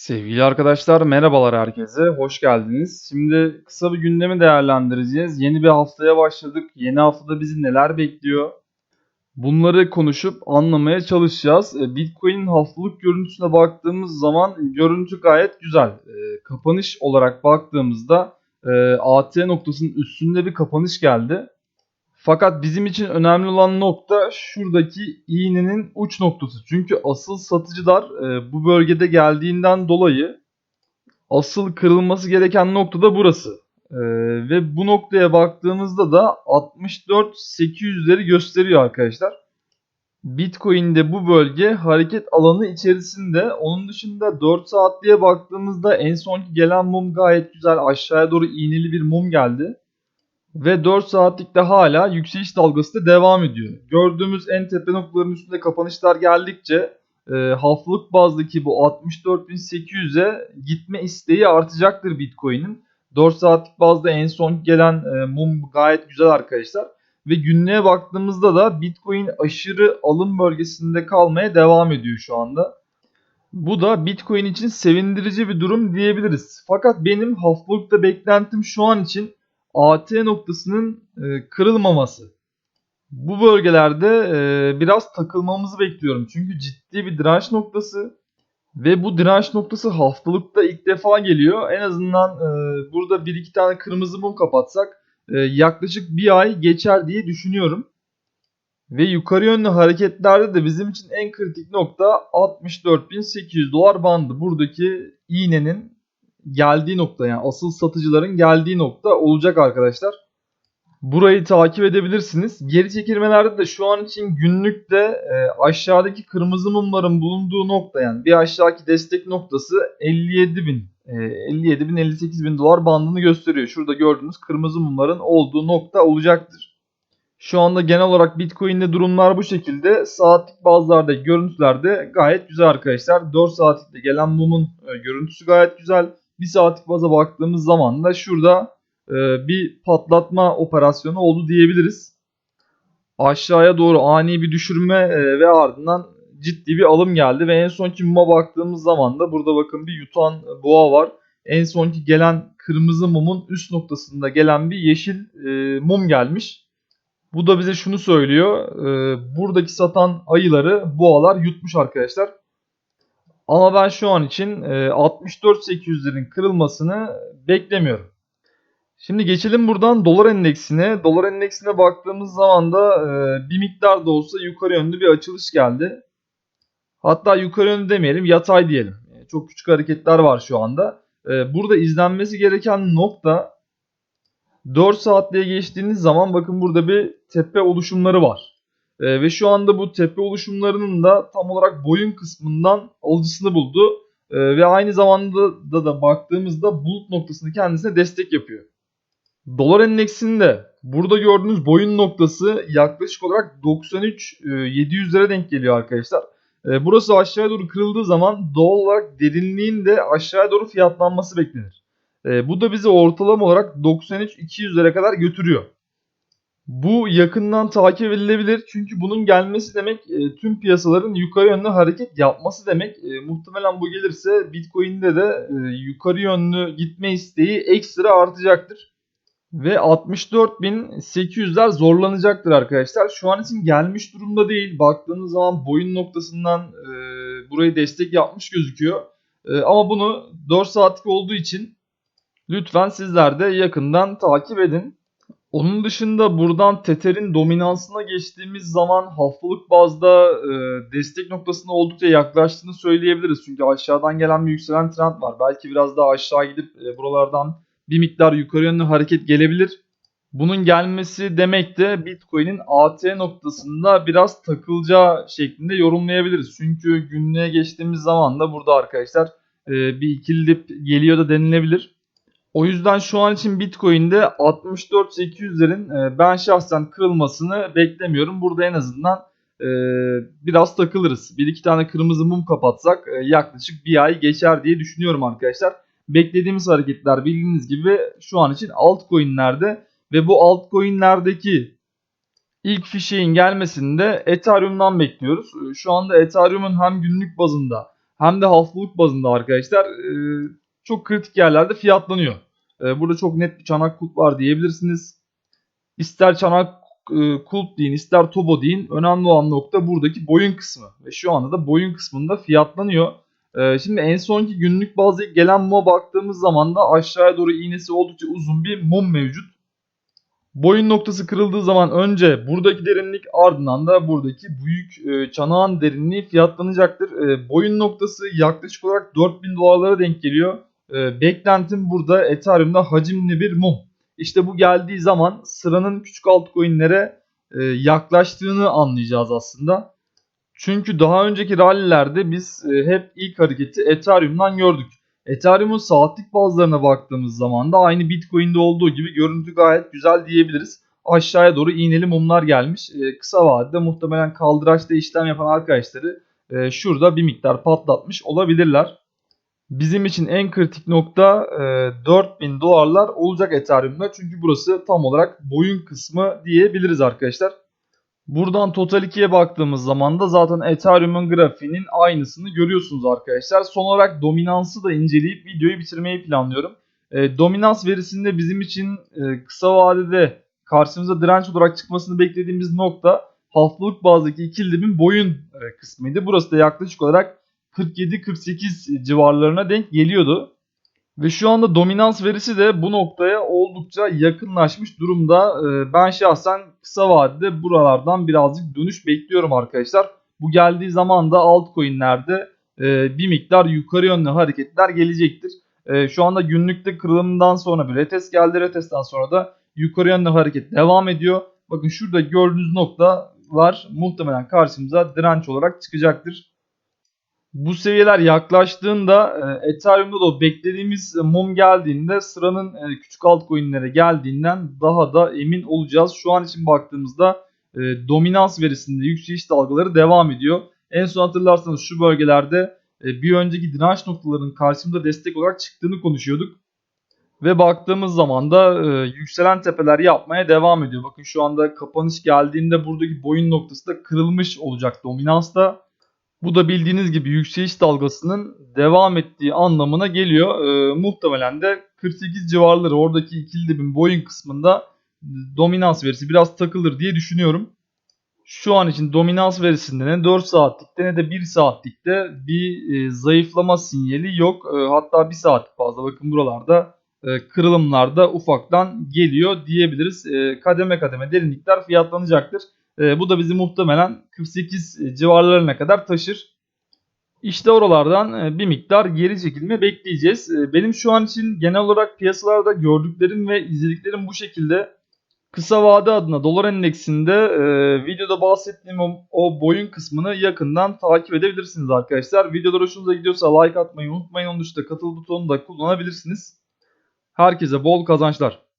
Sevgili arkadaşlar merhabalar herkese, hoş geldiniz. Şimdi kısa bir gündemi değerlendireceğiz. Yeni bir haftaya başladık. Yeni haftada bizi neler bekliyor? Bunları konuşup anlamaya çalışacağız. E, Bitcoin'in haftalık görüntüsüne baktığımız zaman görüntü gayet güzel. E, Kapanış olarak baktığımızda e, AT noktasının üstünde bir kapanış geldi. Fakat bizim için önemli olan nokta şuradaki iğnenin uç noktası. Çünkü asıl satıcılar e, bu bölgede geldiğinden dolayı asıl kırılması gereken nokta da burası. E, ve bu noktaya baktığımızda da 64-800'leri gösteriyor arkadaşlar. Bitcoin'de bu bölge hareket alanı içerisinde. Onun dışında 4 saatliğe baktığımızda en sonki gelen mum gayet güzel. Aşağıya doğru iğneli bir mum geldi. Ve 4 saatlikte hala yükseliş dalgası da devam ediyor. Gördüğümüz en tepe noktaların üstünde kapanışlar geldikçe e, haftalık bazdaki bu 64.800'e gitme isteği artacaktır Bitcoin'in. 4 saatlik bazda en son gelen e, mum gayet güzel arkadaşlar. Ve günlüğe baktığımızda da Bitcoin aşırı alım bölgesinde kalmaya devam ediyor şu anda. Bu da Bitcoin için sevindirici bir durum diyebiliriz. Fakat benim haftalıkta beklentim şu an için AT noktasının e, kırılmaması. Bu bölgelerde e, biraz takılmamızı bekliyorum. Çünkü ciddi bir direnç noktası ve bu direnç noktası haftalıkta ilk defa geliyor. En azından e, burada bir iki tane kırmızı mum kapatsak e, yaklaşık bir ay geçer diye düşünüyorum. Ve yukarı yönlü hareketlerde de bizim için en kritik nokta 64.800 dolar bandı. Buradaki iğnenin geldiği nokta yani asıl satıcıların geldiği nokta olacak arkadaşlar. Burayı takip edebilirsiniz. Geri çekilmelerde de şu an için günlükte e, aşağıdaki kırmızı mumların bulunduğu nokta yani bir aşağıdaki destek noktası 57 bin, e, 57 bin 58 bin dolar bandını gösteriyor. Şurada gördüğünüz kırmızı mumların olduğu nokta olacaktır. Şu anda genel olarak Bitcoin'de durumlar bu şekilde. Saatlik bazılarda görüntülerde gayet güzel arkadaşlar. 4 saatlikte gelen mumun e, görüntüsü gayet güzel. 1 saatlik baza baktığımız zaman da şurada e, bir patlatma operasyonu oldu diyebiliriz. Aşağıya doğru ani bir düşürme e, ve ardından ciddi bir alım geldi ve en sonki muma baktığımız zaman da burada bakın bir yutan boğa var. En sonki gelen kırmızı mumun üst noktasında gelen bir yeşil e, mum gelmiş. Bu da bize şunu söylüyor. Buradaki satan ayıları boğalar yutmuş arkadaşlar. Ama ben şu an için 64.800'lerin kırılmasını beklemiyorum. Şimdi geçelim buradan dolar endeksine. Dolar endeksine baktığımız zaman da bir miktar da olsa yukarı yönlü bir açılış geldi. Hatta yukarı yönlü demeyelim yatay diyelim. Çok küçük hareketler var şu anda. Burada izlenmesi gereken nokta 4 saatliğe geçtiğiniz zaman bakın burada bir tepe oluşumları var. E, ve şu anda bu tepe oluşumlarının da tam olarak boyun kısmından alıcısını buldu. E, ve aynı zamanda da, da baktığımızda bulut noktasını kendisine destek yapıyor. Dolar endeksinde burada gördüğünüz boyun noktası yaklaşık olarak 93 e, 700'lere denk geliyor arkadaşlar. E, burası aşağıya doğru kırıldığı zaman doğal olarak derinliğin de aşağıya doğru fiyatlanması beklenir. E, bu da bizi ortalama olarak 93-200'lere kadar götürüyor. Bu yakından takip edilebilir çünkü bunun gelmesi demek e, tüm piyasaların yukarı yönlü hareket yapması demek. E, muhtemelen bu gelirse Bitcoin'de de e, yukarı yönlü gitme isteği ekstra artacaktır. Ve 64.800'ler zorlanacaktır arkadaşlar. Şu an için gelmiş durumda değil. Baktığınız zaman boyun noktasından e, burayı destek yapmış gözüküyor. E, ama bunu 4 saatlik olduğu için lütfen sizler de yakından takip edin. Onun dışında buradan Tether'in dominansına geçtiğimiz zaman haftalık bazda e, destek noktasına oldukça yaklaştığını söyleyebiliriz. Çünkü aşağıdan gelen bir yükselen trend var. Belki biraz daha aşağı gidip e, buralardan bir miktar yukarı yönlü hareket gelebilir. Bunun gelmesi demek de Bitcoin'in AT noktasında biraz takılacağı şeklinde yorumlayabiliriz. Çünkü günlüğe geçtiğimiz zaman da burada arkadaşlar e, bir ikili dip geliyor da denilebilir. O yüzden şu an için Bitcoin'de 64-800'lerin e, ben şahsen kırılmasını beklemiyorum. Burada en azından e, biraz takılırız. Bir iki tane kırmızı mum kapatsak e, yaklaşık bir ay geçer diye düşünüyorum arkadaşlar. Beklediğimiz hareketler bildiğiniz gibi şu an için altcoin'lerde ve bu altcoin'lerdeki ilk fişeğin gelmesini de Ethereum'dan bekliyoruz. Şu anda Ethereum'un hem günlük bazında hem de haftalık bazında arkadaşlar çok kritik yerlerde fiyatlanıyor. E, burada çok net bir çanak kulp var diyebilirsiniz. İster çanak e, kulp deyin ister tobo deyin önemli olan nokta buradaki boyun kısmı. Ve şu anda da boyun kısmında fiyatlanıyor. E, şimdi en sonki günlük bazı gelen muma baktığımız zaman da aşağıya doğru iğnesi oldukça uzun bir mum mevcut. Boyun noktası kırıldığı zaman önce buradaki derinlik ardından da buradaki büyük e, çanağın derinliği fiyatlanacaktır. E, boyun noktası yaklaşık olarak 4000 dolarlara denk geliyor. E, beklentim burada Ethereum'da hacimli bir mum. İşte bu geldiği zaman sıranın küçük altcoin'lere e, yaklaştığını anlayacağız aslında. Çünkü daha önceki rallilerde biz e, hep ilk hareketi Ethereum'dan gördük. Ethereum'un saatlik bazlarına baktığımız zaman da aynı Bitcoin'de olduğu gibi görüntü gayet güzel diyebiliriz. Aşağıya doğru iğneli mumlar gelmiş. E, kısa vadede muhtemelen kaldıraçta işlem yapan arkadaşları e, şurada bir miktar patlatmış olabilirler. Bizim için en kritik nokta e, 4000 dolarlar olacak Ethereum'da. Çünkü burası tam olarak boyun kısmı diyebiliriz arkadaşlar. Buradan Total 2'ye baktığımız zaman da zaten Ethereum'un grafiğinin aynısını görüyorsunuz arkadaşlar. Son olarak dominansı da inceleyip videoyu bitirmeyi planlıyorum. E, dominans verisinde bizim için e, kısa vadede karşımıza direnç olarak çıkmasını beklediğimiz nokta haftalık bazdaki ikili dibin boyun e, kısmıydı. Burası da yaklaşık olarak 47-48 civarlarına denk geliyordu. Ve şu anda dominans verisi de bu noktaya oldukça yakınlaşmış durumda. Ee, Ben şahsen kısa vadede buralardan birazcık dönüş bekliyorum arkadaşlar. Bu geldiği zaman da altcoin'lerde e, bir miktar yukarı yönlü hareketler gelecektir. E, Şu anda günlükte kırılımdan sonra bir retest geldi. Retestten sonra da yukarı yönlü hareket devam ediyor. Bakın şurada gördüğünüz nokta var. Muhtemelen karşımıza direnç olarak çıkacaktır. Bu seviyeler yaklaştığında e, Ethereum'da da o beklediğimiz mum geldiğinde sıranın e, küçük altcoin'lere geldiğinden daha da emin olacağız. Şu an için baktığımızda e, dominans verisinde yükseliş dalgaları devam ediyor. En son hatırlarsanız şu bölgelerde bir önceki direnç noktalarının karşımıza destek olarak çıktığını konuşuyorduk. Ve baktığımız zaman da yükselen tepeler yapmaya devam ediyor. Bakın şu anda kapanış geldiğinde buradaki boyun noktası da kırılmış olacak dominansta. Bu da bildiğiniz gibi yükseliş dalgasının devam ettiği anlamına geliyor. Ee, muhtemelen de 48 civarları oradaki ikili dibin boyun kısmında dominans verisi biraz takılır diye düşünüyorum. Şu an için dominans verisinde ne 4 saatlikte ne de 1 saatlikte bir e, zayıflama sinyali yok. E, hatta 1 saatlik fazla bakın buralarda e, kırılımlarda ufaktan geliyor diyebiliriz. E, kademe kademe derinlikler fiyatlanacaktır. E, bu da bizi muhtemelen 48 civarlarına kadar taşır. İşte oralardan e, bir miktar geri çekilme bekleyeceğiz. E, Benim şu an için genel olarak piyasalarda gördüklerim ve izlediklerim bu şekilde. Kısa vade adına dolar endeksinde e, videoda bahsettiğim o boyun kısmını yakından takip edebilirsiniz arkadaşlar. Videolar hoşunuza gidiyorsa like atmayı unutmayın. Onun dışında katıl butonunu da kullanabilirsiniz. Herkese bol kazançlar.